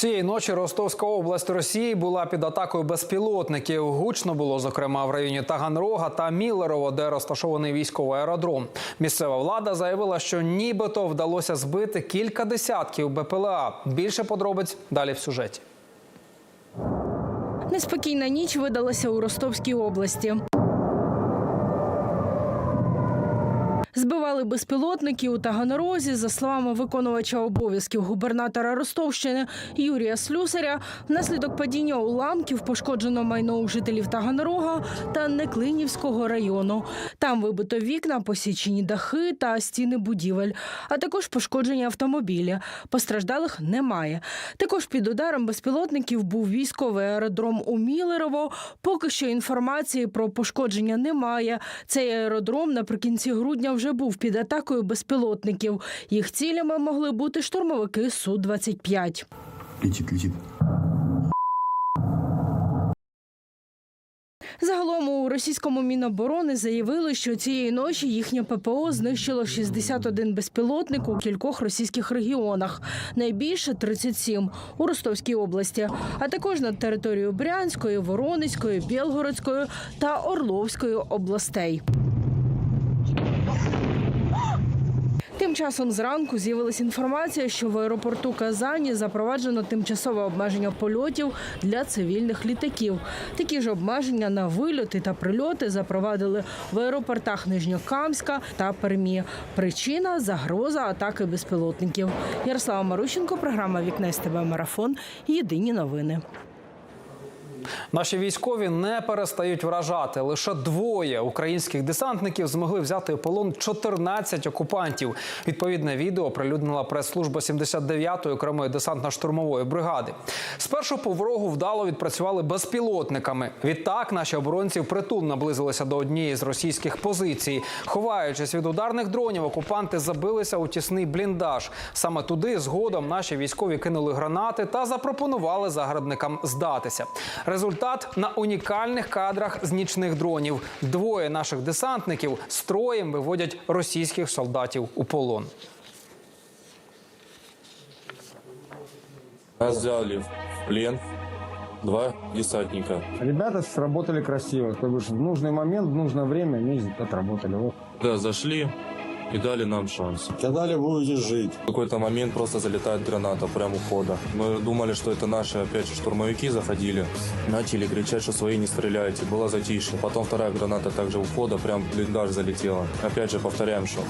Цієї ночі Ростовська область Росії була під атакою безпілотників. Гучно було зокрема в районі Таганрога та Міллерово, де розташований військовий аеродром. Місцева влада заявила, що нібито вдалося збити кілька десятків БПЛА. Більше подробиць далі в сюжеті. Неспокійна ніч видалася у Ростовській області. Збивали безпілотники у Таганрозі. За словами виконувача обов'язків губернатора Ростовщини Юрія Слюсаря, внаслідок падіння уламків пошкоджено майно у жителів Таганрога та Неклинівського району. Там вибито вікна, посічені дахи та стіни будівель, а також пошкоджені автомобілі. Постраждалих немає. Також під ударом безпілотників був військовий аеродром у Мілерово. Поки що інформації про пошкодження немає. Цей аеродром наприкінці грудня вже був під атакою безпілотників. Їх цілями могли бути штурмовики Су-25. Летит, летит. Загалом у російському міноборони заявили, що цієї ночі їхнє ППО знищило 61 безпілотник у кількох російських регіонах. Найбільше 37 у Ростовській області, а також над територією Брянської, Воронезької, Білгородської та Орловської областей. Тим часом зранку з'явилася інформація, що в аеропорту Казані запроваджено тимчасове обмеження польотів для цивільних літаків. Такі ж обмеження на вильоти та прильоти запровадили в аеропортах Нижньокамська та Пермі. Причина загроза атаки безпілотників. Ярослава Марущенко, програма Вікне СТБ Марафон. Єдині новини. Наші військові не перестають вражати. Лише двоє українських десантників змогли взяти у полон 14 окупантів. Відповідне відео оприлюднила прес-служба 79-ї окремої десантно-штурмової бригади. Спершу по ворогу вдало відпрацювали безпілотниками. Відтак наші оборонці впритул наблизилися до однієї з російських позицій. Ховаючись від ударних дронів, окупанти забилися у тісний бліндаж. Саме туди згодом наші військові кинули гранати та запропонували загарбникам здатися. Результат на унікальних кадрах з нічних дронів. Двоє наших десантників строєм виводять російських солдатів у полон. Нас взяли в плен два десантника. Ребята сработали красиво. То бишь в нужный момент, в нужное время они отработали. Вот. Да, зашли и дали нам шанс. Сказали, будете жить. В какой-то момент просто залетает граната прямо у входа. Мы думали, что это наши, опять же, штурмовики заходили. Начали кричать, что свои не стреляйте. Было затишье. Потом вторая граната также у входа, прям в блиндаж залетела. Опять же, повторяем, что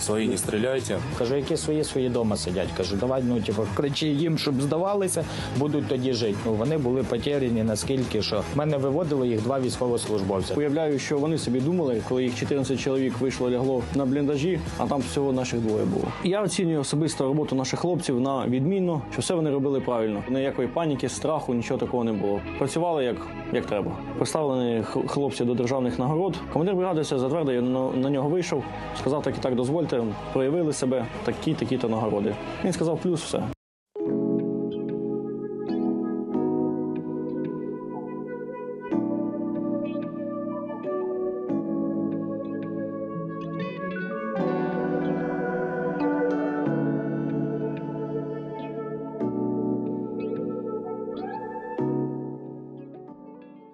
свои не стреляйте. Кажу, які свої свої дома сидять. Кажу, давай, ну типу, кричи їм, щоб здавалися, будуть тоді жити. Ну вони були потеряні наскільки, що в мене виводили їх два військовослужбовця. Уявляю, що вони собі думали, коли їх 14 чоловік вийшло лягло на бліндажі, а там всього наших двоє було. Я оцінюю особисто роботу наших хлопців на відмінно, що все вони робили правильно. Ніякої паніки, страху, нічого такого не було. Працювали як, як треба. Поставлені хлопці до державних нагород. Командир бригади затвердив, на, на нього вийшов, сказав так і так дозвольте, проявили себе, такі, такі то нагороди. Він сказав плюс все.